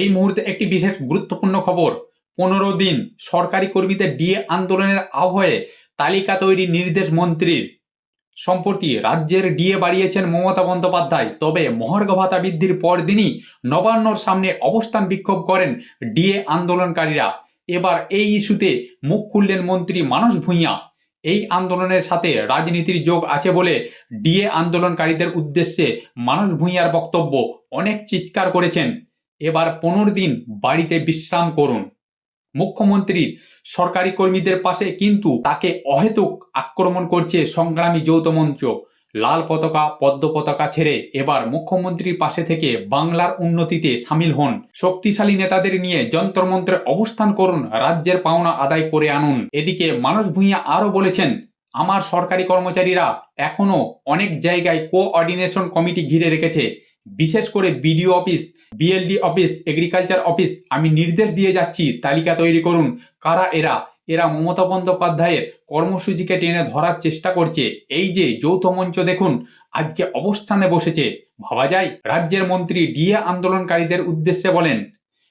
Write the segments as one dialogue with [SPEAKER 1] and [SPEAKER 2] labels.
[SPEAKER 1] এই মুহূর্তে একটি বিশেষ গুরুত্বপূর্ণ খবর। পনেরো দিন সরকারি কর্মীদের ডিএ আন্দোলনের আবহে তালিকা তৈরির নির্দেশ মন্ত্রীর। সম্প্রতি রাজ্যের ডিএ বাড়িয়েছেন মমতা বন্দ্যোপাধ্যায়, তবে মহার্ঘ ভাতা বৃদ্ধির পরদিনই নবান্নর সামনে অবস্থান বিক্ষোভ করেন ডিএ আন্দোলনকারীরা। এবার এই ইস্যুতে মুখ খুললেন মন্ত্রী মানস ভূঁইয়া। এই আন্দোলনের সাথে রাজনীতির যোগ আছে বলে ডিএ আন্দোলনকারীদের উদ্দেশ্যে মানস ভূঁইয়ার বক্তব্য অনেক চিৎকার করেছেন। এবার পনেরো দিন বাড়িতে বিশ্রাম করুন। মুখ্যমন্ত্রীর সরকারি কর্মীদের পাশে কিন্তু তাকে অহেতুক আক্রমণ করছে সংগ্রামী যৌথ মঞ্চ। লাল পতাকা, পদ্ম পতাকা ছেড়ে এবার মুখ্যমন্ত্রীর পাশে থেকে বাংলার উন্নতিতে সামিল হন। শক্তিশালী নেতাদের নিয়ে যন্ত্রমন্ত্রে অবস্থান করুন, রাজ্যের পাওনা আদায় করে আনুন। এদিকে মানস ভূঁইয়া আরও বলেছেন, আমার সরকারি কর্মচারীরা এখনও অনেক জায়গায় কোঅর্ডিনেশন কমিটি ঘিরে রেখেছে। বিশেষ করে BDO office, BLD office, agriculture office, আমি নির্দেশ দিয়ে যাচ্ছি, তালিকা তৈরি করুন। কারা এরা? এরা মমতা বন্দ্যোপাধ্যায়ের কর্মসূচিকে টেনে ধরার চেষ্টা করছে। এই যে যৌথ মঞ্চ দেখুন, আজকে অবস্থানে বসেছে। ভাবা যায়, রাজ্যের মন্ত্রী ডিএ আন্দোলনকারীদের উদ্দেশ্যে বলেন,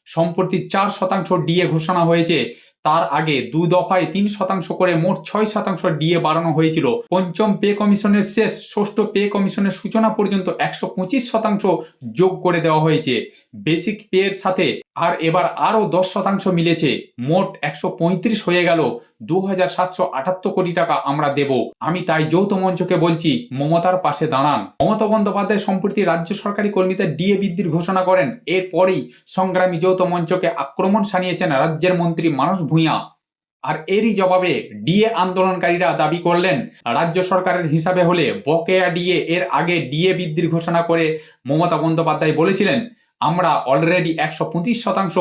[SPEAKER 1] সম্প্রতি চার শতাংশ ডিএ ঘোষণা হয়েছে। তার আগে দু দফায় তিন শতাংশ করে মোট ছয় শতাংশ ডিএ বাড়ানো হয়েছিল। পঞ্চম পে কমিশনের শেষ, ষষ্ঠ পে কমিশনের সূচনা পর্যন্ত একশো পঁচিশ শতাংশ যোগ করে দেওয়া হয়েছে। বেসিক পে এর সাথে আর এবার আরও দশ শতাংশ মিলেছে। মোট একশো পঁয়ত্রিশ হয়ে গেল। দু হাজার সাতশো আটাত্তর কোটি টাকা আমরা দেব। আমি তাই যৌথ মঞ্চকে বলছি, মমতার পাশে দাঁড়ান। মমতা বন্দ্যোপাধ্যায় সম্প্রতি রাজ্য সরকারি কর্মীদের ডিএ বৃদ্ধির ঘোষণা করেন। এরপরেই সংগ্রামী যৌথ মঞ্চকে আক্রমণ সানিয়েছেন রাজ্যের মন্ত্রী মানস ভূঁইয়া। আর এরই জবাবে ডিএ আন্দোলনকারীরা দাবি করলেন, রাজ্য সরকারের হিসাবে হলে বকেয়া ডিএ, এর আগে ডিএ বৃদ্ধির ঘোষণা করে মমতা বন্দ্যোপাধ্যায় বলেছিলেন, আমরা অলরেডি একশো পঁচিশ শতাংশ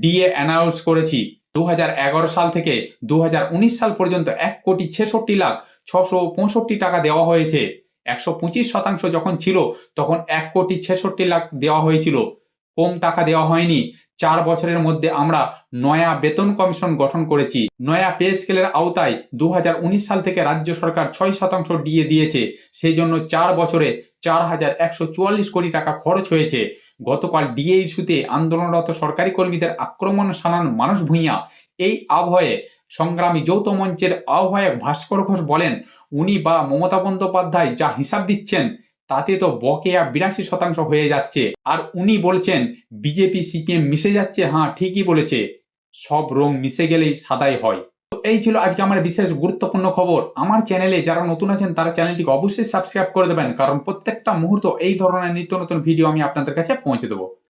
[SPEAKER 1] ডিএ অ্যানাউন্স করেছি। দুহাজার এগারো সাল থেকে দুহাজার উনিশ সাল পর্যন্ত এক কোটি ছেষট্টি লাখ ছশো পঁয়ষট্টি টাকা দেওয়া হয়েছে। একশো পঁচিশ শতাংশ যখন ছিল, তখন এক কোটি ছেষট্টি লাখ দেওয়া হয়েছিল। কম টাকা দেওয়া হয়নি। চার বছরের মধ্যে আমরা নয়া বেতন কমিশন গঠন করেছি। নয়া পে স্কেলের আওতায় দু হাজার উনিশ সাল থেকে রাজ্য সরকার ছয় শতাংশ ডিএ দিয়েছে। সেই জন্য চার বছরে চার হাজার একশো চুয়াল্লিশ কোটি টাকা খরচ হয়েছে। গতকাল ডিএ ইস্যুতে আন্দোলনরত সরকারি কর্মীদের আক্রমণ শানান মানুষ ভূঁইয়া। এই আবহে সংগ্রামী যৌথ মঞ্চের আহ্বায়ক ভাস্কর ঘোষ বলেন, উনি বা মমতা বন্দ্যোপাধ্যায় যা হিসাব দিচ্ছেন, তাতে তো বকেয়া বিরাশি শতাংশ হয়ে যাচ্ছে। আর উনি বলছেন, বিজেপি, সিপিএম মিশে যাচ্ছে। হ্যাঁ ঠিকই বলেছে। সব রং মিশে গেলেই সাদাই হয়। এই ছিল আজকে আমার বিশেষ গুরুত্বপূর্ণ খবর। আমার চ্যানেলে যারা নতুন আছেন, তারা চ্যানেলটিকে অবশ্যই সাবস্ক্রাইব করে দেবেন। কারণ প্রত্যেকটা মুহূর্ত এই ধরনের নিত্য নতুন ভিডিও আমি আপনাদের কাছে পৌঁছে দেবো।